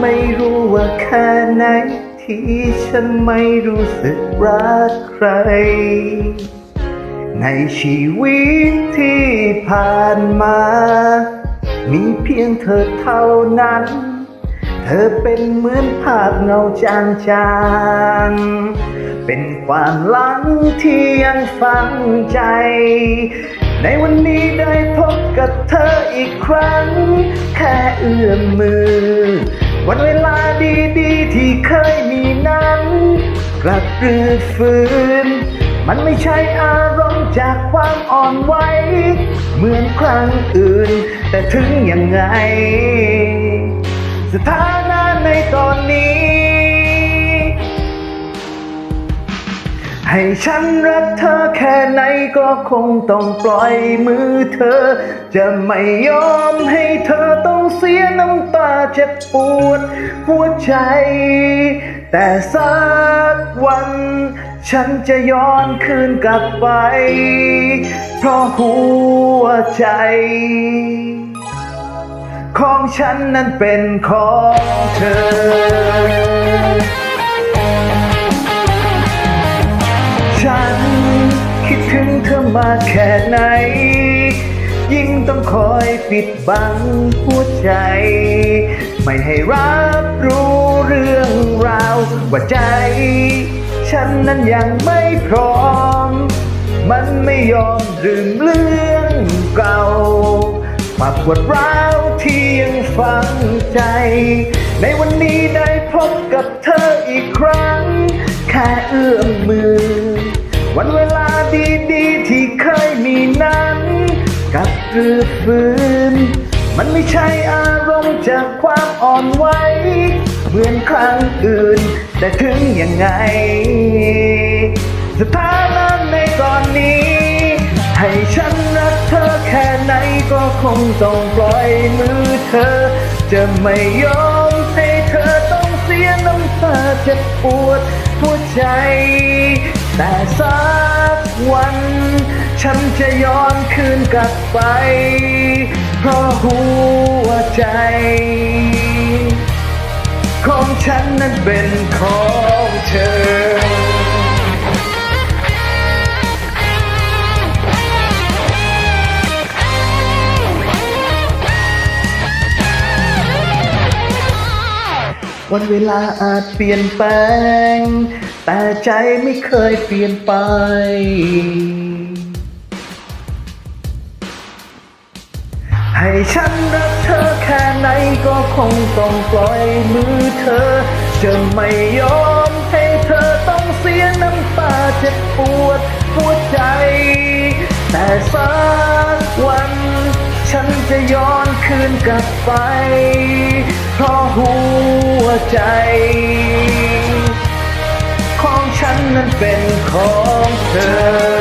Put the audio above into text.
ไม่รู้ว่าแค่ไหน ที่ฉันไม่รู้สึกรักใคร ในชีวิตที่ผ่านมา มีเพียงเธอเท่านั้น เธอเป็นเหมือนภาพเงาจางๆ เป็นความหลังที่ยังฝังใจ ในวันนี้ได้พบกับเธออีกครั้ง แค่เอื้อมมือ วันเวลาดีๆ ที่เคยมีนั้น กลับรื้อฟื้น มันไม่ใช่อารมณ์จากความอ่อนไหวเหมือนครั้งอื่น แต่ถึงยังไง สถานะในตอนนี้ ให้ฉันรักเธอแค่ไหนก็คงต้องปล่อยมือเธอ จะไม่ยอมให้เธอต้องเสียน้ำตา เจ็บปวดหัวใจ แต่สักวัน ฉันจะย้อนคืนกลับไป เพราะหัวใจ ของฉันนั้นเป็นของเธอฉันคิดถึงเธอมาแค่ไหน ยิ่งต้องคอยปิดบังหัวใจ ไม่ให้รับรู้เรื่องราวว่าใจ ฉันนั้นยังไม่พร้อม มันไม่ยอมลืมเรื่องเก่ามาปวดร้าวที่ยังฝังใจ ในวันนี้ได้พบกับเธออีกครั้ง แค่เอื้อมมือ วันเวลาดีๆที่เคยมีนั้นกลับรื้อฟื้น มันไม่ใช่อารมณ์จากความอ่อนไหวเหมือนครั้งอื่น แต่ถึงยังไง สถานะในตอนนี้ ให้ฉันรักเธอแค่ไหนก็คงต้องปล่อยมือเธอ จะไม่ยอมให้เธอต้องเสียน้ำตาเจ็บปวดหัวใจ แต่สักวัน ฉันจะย้อนคืนกลับไป พราะหัวใจ ของฉันนั้นเป็นของเธอวันเวลาอาจเปลี่ยนแปลง แต่ใจไม่เคยเปลี่ยนไป ให้ฉันรักเธอแค่ไหนก็คงต้องปล่อยมือเธอ จะไม่ยอมให้เธอต้องเสียน้ำตาเจ็บปวดหัวใจ แต่สักวัน ฉันจะย้อนคืนกลับไป เพราะหัวใจ ของฉันนั้นเป็นของเธอ